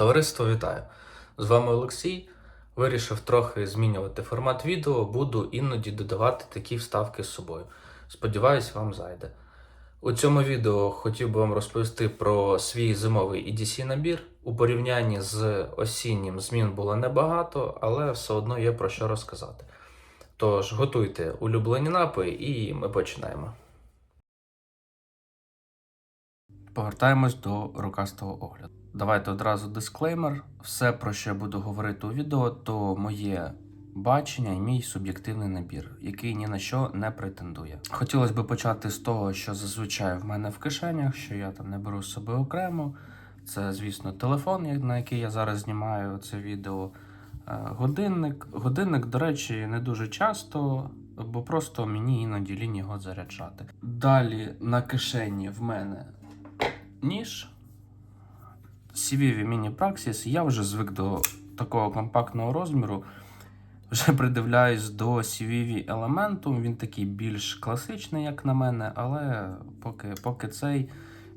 Товариство вітаю! З вами Олексій. Вирішив трохи змінювати формат відео, буду іноді додавати такі вставки з собою. Сподіваюсь, вам зайде. У цьому відео хотів би вам розповісти про свій зимовий EDC набір. У порівнянні з осіннім змін було небагато, але все одно є про що розказати. Тож готуйте улюблені напої і ми починаємо. Повертаємось до рукастого огляду. Давайте одразу дисклеймер. Все, про що я буду говорити у відео, то моє бачення і мій суб'єктивний набір, який ні на що не претендує. Хотілося б почати з того, що зазвичай в мене в кишенях, що я там не беру з собою окремо. Це, звісно, телефон, на який я зараз знімаю це відео. Е, Годинник. Годинник, до речі, не дуже часто, бо просто мені іноді лінь його заряджати. Далі на кишені в мене ніж. CVV Mini Praxis. Я вже звик до такого компактного розміру. Вже придивляюсь до CVV Elementum. Він такий більш класичний, як на мене, але поки, поки цей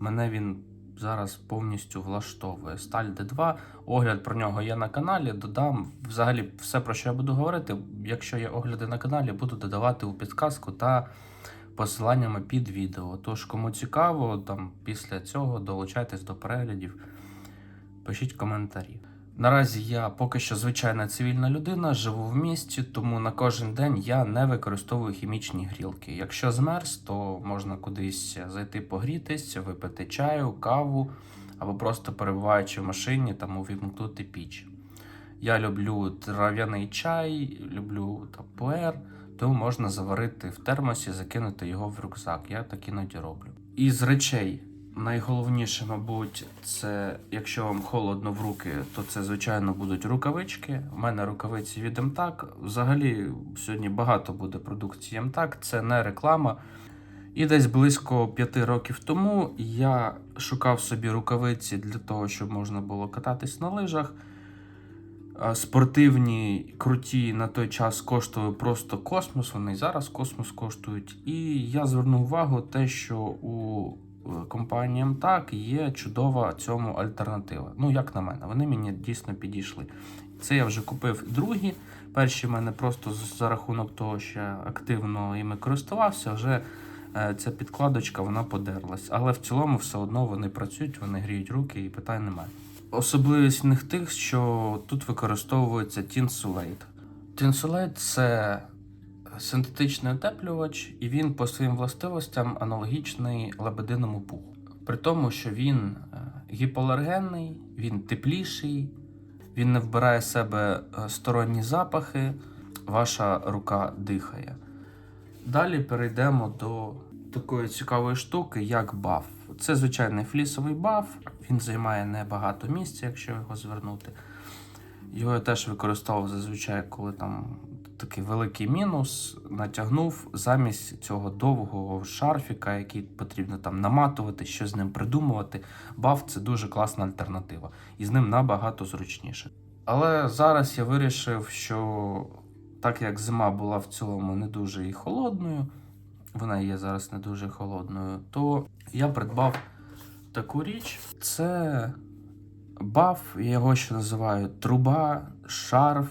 мене він зараз повністю влаштовує. Сталь D2. Огляд про нього є на каналі. Додам взагалі все, про що я буду говорити. Якщо є огляди на каналі, буду додавати у підказку та посиланнями під відео. Тож, кому цікаво, там після цього долучайтесь до переглядів, пишіть коментарі. Наразі я поки що звичайна цивільна людина, живу в місті, тому на кожен день я не використовую хімічні грілки. Якщо змерз, то можна кудись зайти погрітись, випити чаю, каву або просто перебуваючи в машині, там увімкнути піч. Я люблю трав'яний чай, люблю там пуер, тому можна заварити в термосі, закинути його в рюкзак. Я так іноді роблю. Із речей найголовніше, мабуть, це якщо вам холодно в руки, то це звичайно будуть рукавички. У мене рукавиці від МТАК. Взагалі сьогодні багато буде продукції МТАК, це не реклама. І десь близько п'яти років тому я шукав собі рукавиці для того, щоб можна було кататись на лижах. Спортивні, круті на той час коштували просто космос. Вони зараз космос коштують. І я звернув увагу те, що у е, компанії МТАК є чудова цьому альтернатива. Ну, як на мене, вони мені дійсно підійшли. Це я вже купив другі. Перші в мене просто за рахунок того, що я активно іми користувався, вже е, ця підкладочка вона подерлась. Але в цілому все одно вони працюють, вони гріють руки і питань немає. Особливість в них тих, що тут використовується Tinsulate. Tinsulate – це синтетичний утеплювач, і він по своїм властивостям аналогічний лебединому пуху. При тому, що він е, гіпоалергенний, він тепліший, він не вбирає в себе е, сторонні запахи, ваша рука дихає. Далі перейдемо до такої цікавої штуки, як баф. Це звичайний флісовий баф, він займає небагато місця, якщо його звернути. Його я теж використовував зазвичай, коли там такий великий мінус, натягнув замість цього довгого шарфіка, який потрібно там наматувати, що з ним придумувати. Баф це дуже класна альтернатива, і з ним набагато зручніше. Але зараз я вирішив, що так як зима була в цілому не дуже і холодною, вона є зараз не дуже холодною, то я придбав таку річ. Це баф, я його ще називаю труба, шарф,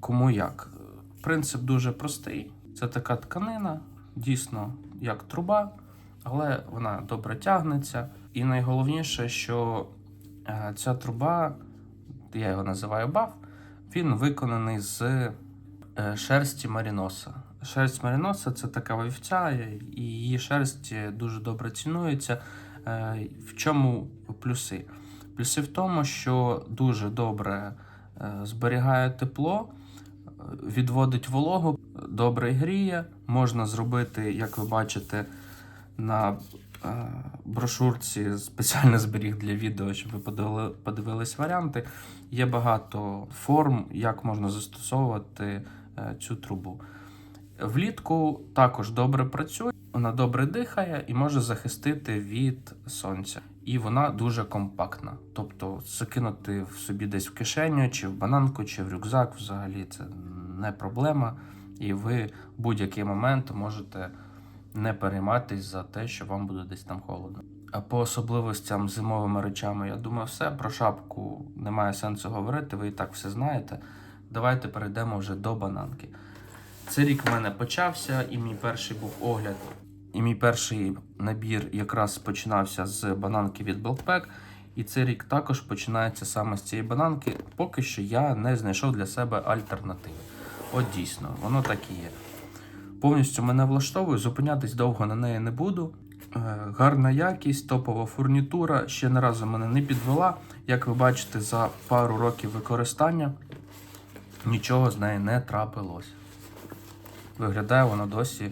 кому як. Принцип дуже простий. Це така тканина, дійсно як труба, але вона добре тягнеться. І найголовніше, що е, ця труба, я його називаю баф, він виконаний з е, шерсті маріноса. Шерсть маріноса це така вівця, і її шерсть дуже добре цінується. Е, В чому плюси? Плюси в тому, що дуже добре е, зберігає тепло, е, відводить вологу, добре гріє. Можна зробити, як ви бачите, на е, брошурці спеціально зберіг для відео, щоб ви подивили- подивились варіанти. Є багато форм, як можна застосовувати е, цю трубу. Влітку також добре працює, вона добре дихає і може захистити від сонця. І вона дуже компактна. Тобто закинути в собі десь в кишеню, чи в бананку, чи в рюкзак взагалі це не проблема. І ви будь-який момент можете не перейматись за те, що вам буде десь там холодно. А по особливостям зимовими речами, я думаю, все. Про шапку немає сенсу говорити, ви і так все знаєте. Давайте перейдемо вже до бананки. Цей рік в мене почався, і мій перший був огляд. І мій перший набір якраз починався з бананки від Blackpack. І цей рік також починається саме з цієї бананки. Поки що я не знайшов для себе альтернативи. От дійсно, воно так і є. Повністю мене влаштовує, зупинятись довго на неї не буду. Е, Гарна якість, топова фурнітура ще не разу мене не підвела. Як ви бачите, за пару років використання нічого з неї не трапилось. Виглядає воно досі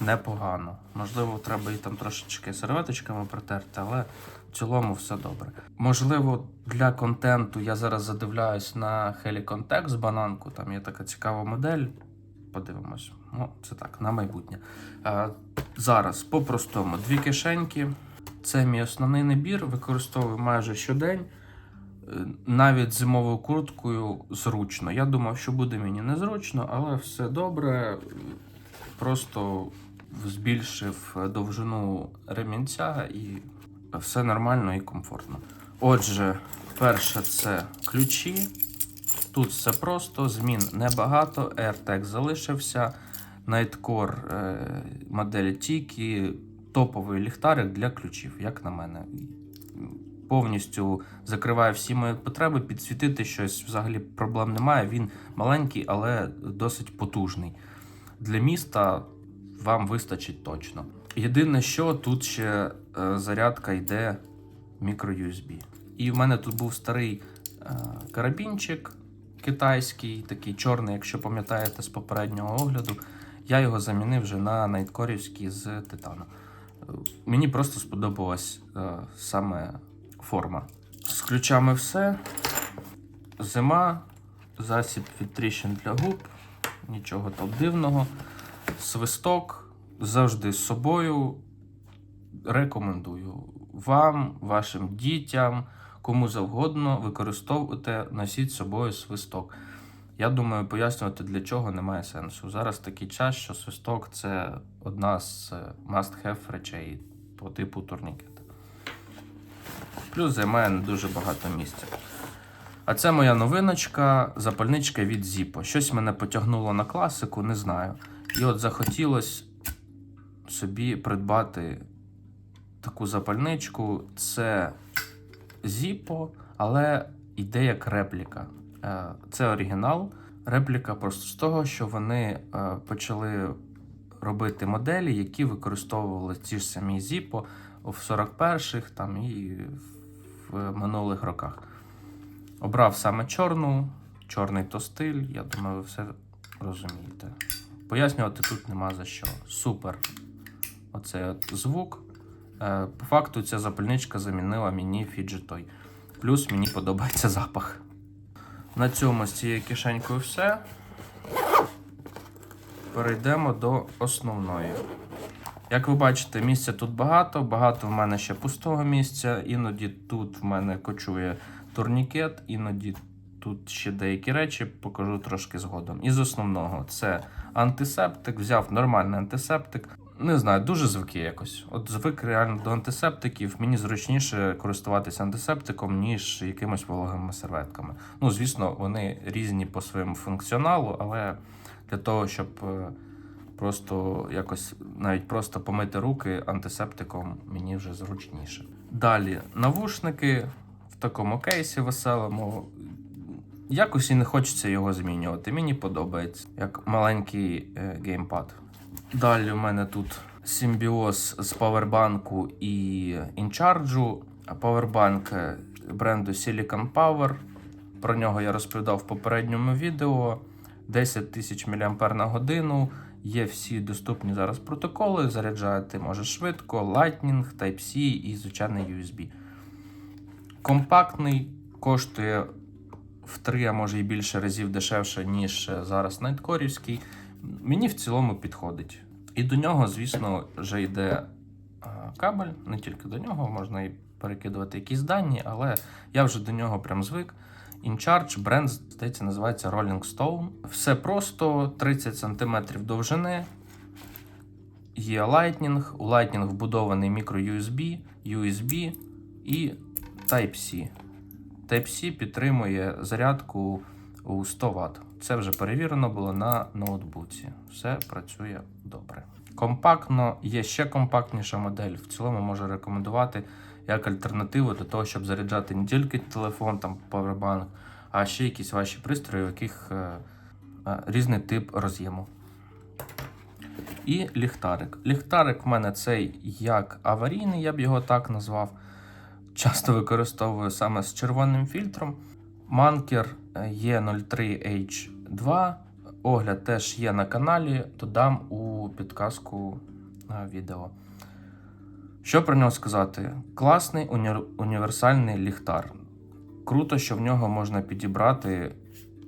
непогано. Можливо, треба її там трошечки серветочками протерти, але в цілому все добре. Можливо, для контенту я зараз задивляюсь на Helicon Tex бананку. Там є така цікава модель. Подивимось. Ну, це так, на майбутнє. Е, зараз по-простому дві кишеньки. Це мій основний набір, використовую майже щодень. Е, Навіть зимовою курткою зручно. Я думав, що буде мені незручно, але все добре. Просто збільшив довжину ремінця і все нормально і комфортно. Отже, перше це ключі. Тут все просто, змін небагато. AirTag залишився. Nightcore е, модель Tiki, топовий ліхтарик для ключів, як на мене. Повністю закриває всі мої потреби, підсвітити щось взагалі проблем немає. Він маленький, але досить потужний. Для міста вам вистачить точно. Єдине, що тут ще е, зарядка йде мікро-USB. І в мене тут був старий е, карабінчик китайський, такий чорний, якщо пам'ятаєте з попереднього огляду. Я його замінив вже на найткорівський з титану. Мені просто сподобалась е, саме форма. З ключами все. Зима, засіб від тріщин для губ, нічого там дивного. Свисток завжди з собою. Рекомендую вам, вашим дітям, кому завгодно використовуйте, носіть з собою свисток. Я думаю, пояснювати для чого немає сенсу. Зараз такий час, що свисток це одна з е, must-have речей по типу турнікета. Плюс займає не дуже багато місця. А це моя новиночка, запальничка від Zippo. Щось мене потягнуло на класику, не знаю. І от захотілося собі придбати таку запальничку. Це Zippo, але йде як репліка. Е, Це оригінал. Репліка просто з того, що вони е, почали робити моделі, які використовували ті ж самі Zippo в 41-х там, і в минулих роках. Обрав саме чорну, чорний то стиль, я думаю, ви все розумієте. Пояснювати тут нема за що. Супер. Оцей от звук. Е, По факту ця запальничка замінила мені фіджетой. Плюс мені подобається запах. На цьому з цією кишенькою все. Перейдемо до основної. Як ви бачите, місця тут багато, багато в мене ще пустого місця. Іноді тут в мене кочує турнікет, іноді тут ще деякі речі, покажу трошки згодом. Із основного це антисептик, взяв нормальний антисептик. Не знаю, дуже звики якось. От звик реально до антисептиків. Мені зручніше користуватися антисептиком, ніж якимись вологими серветками. Ну, звісно, вони різні по своєму функціоналу, але для того, щоб е, просто якось навіть просто помити руки антисептиком, мені вже зручніше. Далі навушники в такому кейсі веселому. Якось і не хочеться його змінювати. Мені подобається, як маленький е, геймпад. Далі у мене тут симбіоз з павербанку і інчарджу. Павербанк бренду Silicon Power. Про нього я розповідав в попередньому відео. 10 тисяч мАч на годину. Є всі доступні зараз протоколи. Заряджати може швидко, Lightning, Type-C і звичайний USB. Компактний, коштує в 3, а може і більше разів дешевше, ніж е, зараз найткорівський. Мені в цілому підходить. І до нього, звісно, вже йде кабель, не тільки до нього, можна і перекидувати якісь дані, але я вже до нього прям звик. InCharge бренд, здається, називається Rolling Stone. Все просто 30 см довжини. є Lightning, у Lightning вбудований microUSB, USB і Type-C. Type-C підтримує зарядку у 100 Вт. Це вже перевірено було на ноутбуці. Все працює добре. Компактно, є ще компактніша модель. В цілому можу рекомендувати як альтернативу до того, щоб заряджати не тільки телефон, там Powerbank, а ще якісь ваші пристрої, у яких е, е, різний тип роз'єму. І ліхтарик. Ліхтарик в мене цей як аварійний, я б його так назвав. Часто використовую саме з червоним фільтром. Манкер E03H2. Огляд теж є на каналі, додам у підказку е, відео. Що про нього сказати? Класний уні- універсальний ліхтар. Круто, що в нього можна підібрати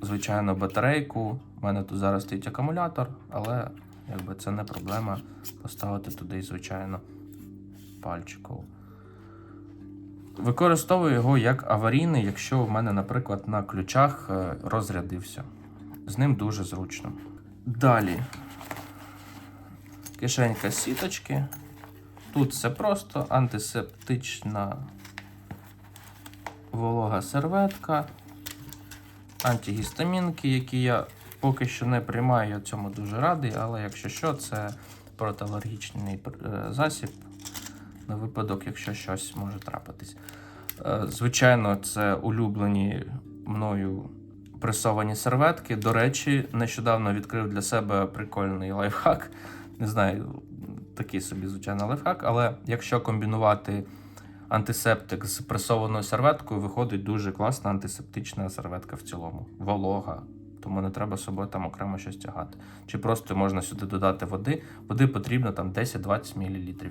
звичайно батарейку. У мене тут зараз стоїть акумулятор, але якби це не проблема поставити туди, звичайно, пальчикову. Використовую його як аварійний, якщо в мене, наприклад, на ключах е, розрядився. З ним дуже зручно. Далі. Кишенька сіточки. Тут все просто антисептична волога серветка, антигістамінки, які я поки що не приймаю, я цьому дуже радий, але якщо що, це протиалергічний е, засіб на випадок, якщо щось може трапитись. Е, Звичайно, це улюблені мною пресовані серветки. До речі, нещодавно відкрив для себе прикольний лайфхак. Не знаю, такий собі, звичайно, лайфхак, але якщо комбінувати антисептик з пресованою серветкою, виходить дуже класна антисептична серветка в цілому. Волога. Тому не треба з собою там окремо щось тягати. Чи просто можна сюди додати води. Води потрібно там 10-20 мл.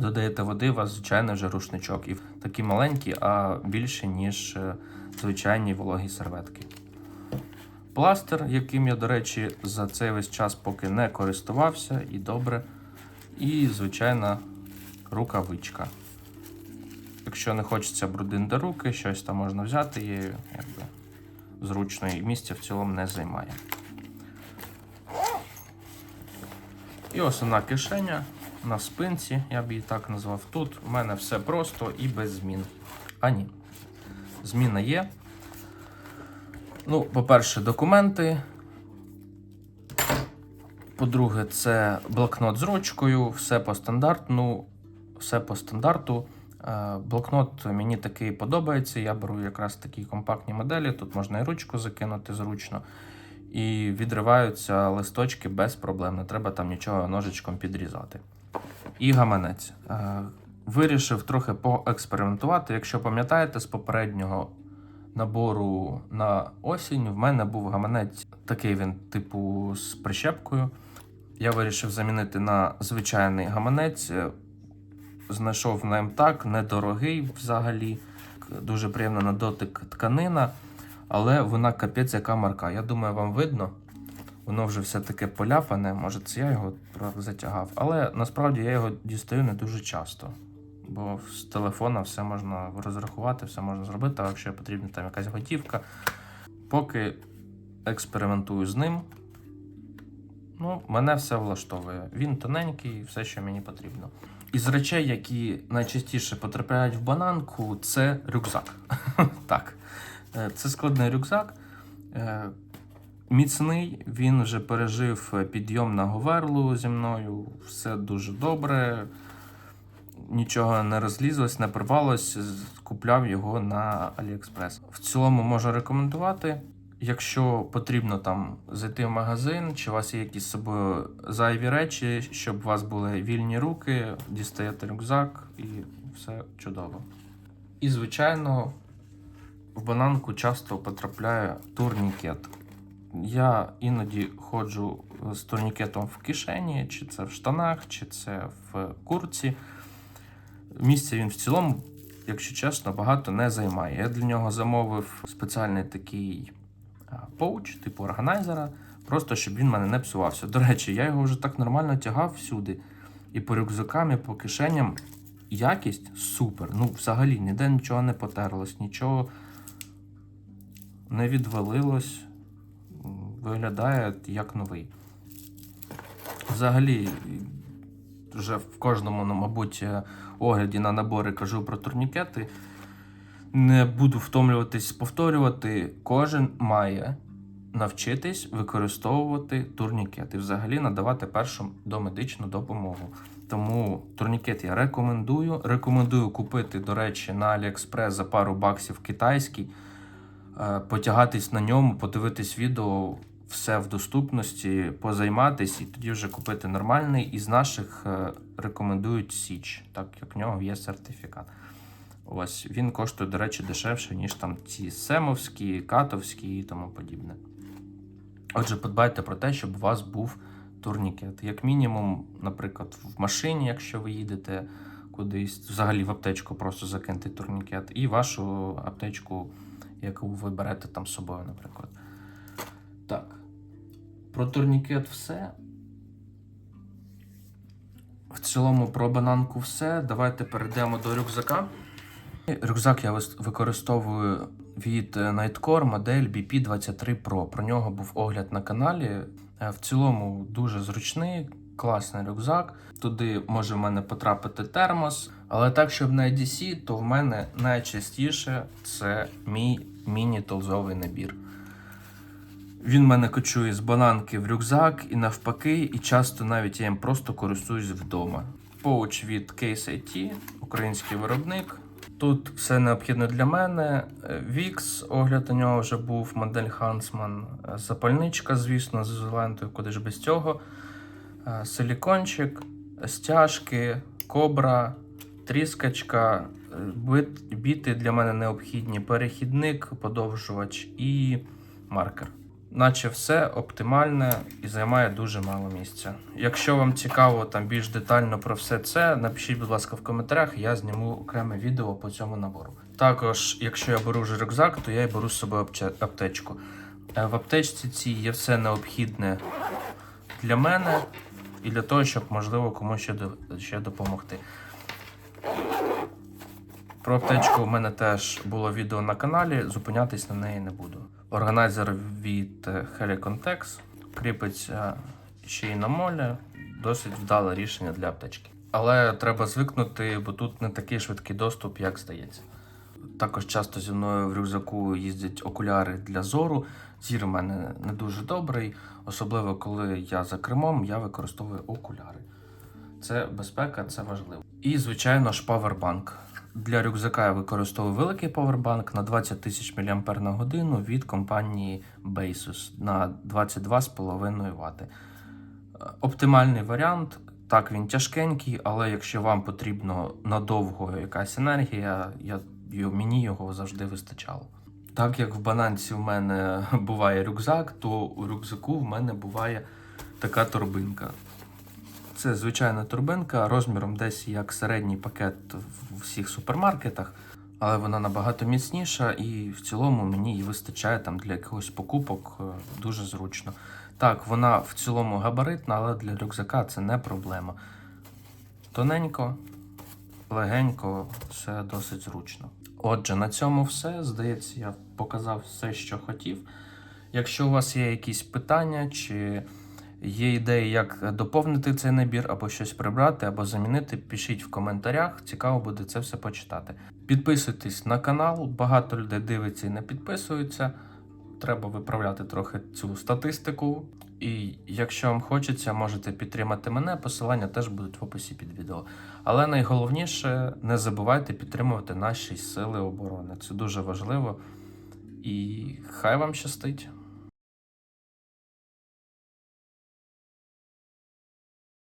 Додаєте води, у вас звичайний вже рушничок. І такі маленькі, а більше, ніж е, звичайні вологі серветки. Пластир, яким я, до речі, за цей весь час поки не користувався, і добре. І, звичайна, рукавичка. Якщо не хочеться брудинити руки, щось там можна взяти, є якби зручно і місця в цілому не займає. І основна кишеня на спинці, я б її так назвав. Тут в мене все просто і без змін. А ні. Зміна є. Ну, по-перше, документи. По-друге, це блокнот з ручкою, все по стандартну, все по стандарту. Е, Блокнот мені такий подобається. Я беру якраз такі компактні моделі. Тут можна і ручку закинути зручно. І відриваються листочки без проблем. Не треба там нічого ножичком підрізати. І гаманець. Е, Вирішив трохи поекспериментувати. Якщо пам'ятаєте, з попереднього набору на осінь в мене був гаманець, такий він, типу, з прищепкою. Я вирішив замінити на звичайний гаманець. Е, Знайшов на МТАК, недорогий взагалі, дуже приємна на дотик тканина, але вона капець яка марка. Я думаю, вам видно. Воно вже все таке поляпане, може це я його затягав. Але насправді я його дістаю не дуже часто. Бо з телефона все можна розрахувати, все можна зробити, а якщо потрібна там якась готівка. Поки експериментую з ним, ну, мене все влаштовує. Він тоненький, все, що мені потрібно. Із речей, які найчастіше потрапляють в бананку, це рюкзак. так. Е, Це складний рюкзак. Міцний, він вже пережив підйом на Говерлу зі мною. Все дуже добре. Нічого не розлізлось, не порвалось. Купляв його на AliExpress. В цілому можу рекомендувати. Якщо потрібно там зайти в магазин, чи у вас є якісь з собою зайві речі, щоб у вас були вільні руки, дістаєте рюкзак і все чудово. І, звичайно, в бананку часто потрапляє турнікет. Я іноді ходжу з турнікетом в кишені, чи це в штанах, чи це в курці. Місця він в цілому, якщо чесно, багато не займає. Я для нього замовив спеціальний такий а, поуч, типу органайзера, просто щоб він мене не псувався. До речі, я його вже так нормально тягав всюди. І по рюкзакам, і по кишеням. Якість супер. Ну, взагалі, ніде нічого не потерлось, нічого не відвалилось. Виглядає як новий. Взагалі, вже в кожному, ну, мабуть, е, огляді на набори кажу про турнікети. Не буду втомлюватись повторювати. Кожен має навчитись використовувати турнікет і взагалі надавати першу домедичну допомогу. Тому турнікет я рекомендую. Рекомендую купити, до речі, на AliExpress за пару баксів китайський, е, потягатись на ньому, подивитись відео, все в доступності, позайматись і тоді вже купити нормальний. Із наших е, рекомендують Січ, так як в нього є сертифікат. Ось він коштує, до речі, дешевше, ніж там ці семовські, катовські і тому подібне. Отже, подбайте про те, щоб у вас був турнікет. Як мінімум, наприклад, в машині, якщо ви їдете кудись, взагалі в аптечку просто закиньте турнікет, і вашу аптечку, яку ви берете там з собою, наприклад. Про турнікет все. В цілому про бананку все. Давайте перейдемо до рюкзака. Рюкзак я використовую від е, Nightcore модель BP23 Pro. Про нього був огляд на каналі. Е, В цілому дуже зручний, класний рюкзак. Туди може в мене потрапити термос. Але так, щоб на EDC, то в мене найчастіше це мій міні-толзовий набір. Він мене кочує з бананки в рюкзак і навпаки, і часто навіть я їм просто користуюсь вдома. Поуч від Case IT, український виробник. Тут все необхідне для мене. Е, Вікс, огляд на нього вже був, модель Huntsman, е, запальничка, звісно, з ізолентою, куди ж без цього. Е, Силікончик, стяжки, кобра, тріскачка, біти для мене необхідні, перехідник, подовжувач і маркер. Наче все оптимальне і займає дуже мало місця. Якщо вам цікаво там більш детально про все це, напишіть, будь ласка, в коментарях, я зніму окреме відео по цьому набору. Також, якщо я беру вже рюкзак, то я й беру з собою аптечку. Е, В аптечці цій є все необхідне для мене і для того, щоб можливо комусь ще, ще допомогти. Про аптечку в мене теж було відео на каналі, зупинятись на неї не буду. Органайзер від е, Helicon Tex кріпиться ще й на молі. Досить вдале рішення для аптечки. Але треба звикнути, бо тут не такий швидкий доступ, як здається. Також часто зі мною в рюкзаку їздять окуляри для зору. Зір у мене не дуже добрий, особливо коли я за кермом, я використовую окуляри. Це безпека, це важливо. І, звичайно ж, павербанк. Для рюкзака я використовую великий павербанк на 20 тисяч мАч від компанії Basus на 22,5 Вт. Е, Оптимальний варіант. Так, він тяжкенький, але якщо вам потрібно надовго якась енергія, я, мені його завжди вистачало. Так як в бананці в мене буває рюкзак, то у рюкзаку в мене буває така торбинка. Це звичайна турбинка розміром десь як середній пакет в всіх супермаркетах, але вона набагато міцніша і в цілому мені її вистачає там для якихось покупок е, дуже зручно. Так, вона в цілому габаритна, але для рюкзака це не проблема. Тоненько, легенько, все досить зручно. Отже, на цьому все. Здається, я показав все, що хотів. Якщо у вас є якісь питання чи є ідеї, як доповнити цей набір, або щось прибрати, або замінити, пишіть в коментарях. Цікаво буде це все почитати. Підписуйтесь на канал, багато людей дивиться і не підписуються. Треба виправляти трохи цю статистику. І якщо вам хочеться, можете підтримати мене. Посилання теж будуть в описі під відео. Але найголовніше не забувайте підтримувати наші сили оборони. Це дуже важливо. І хай вам щастить!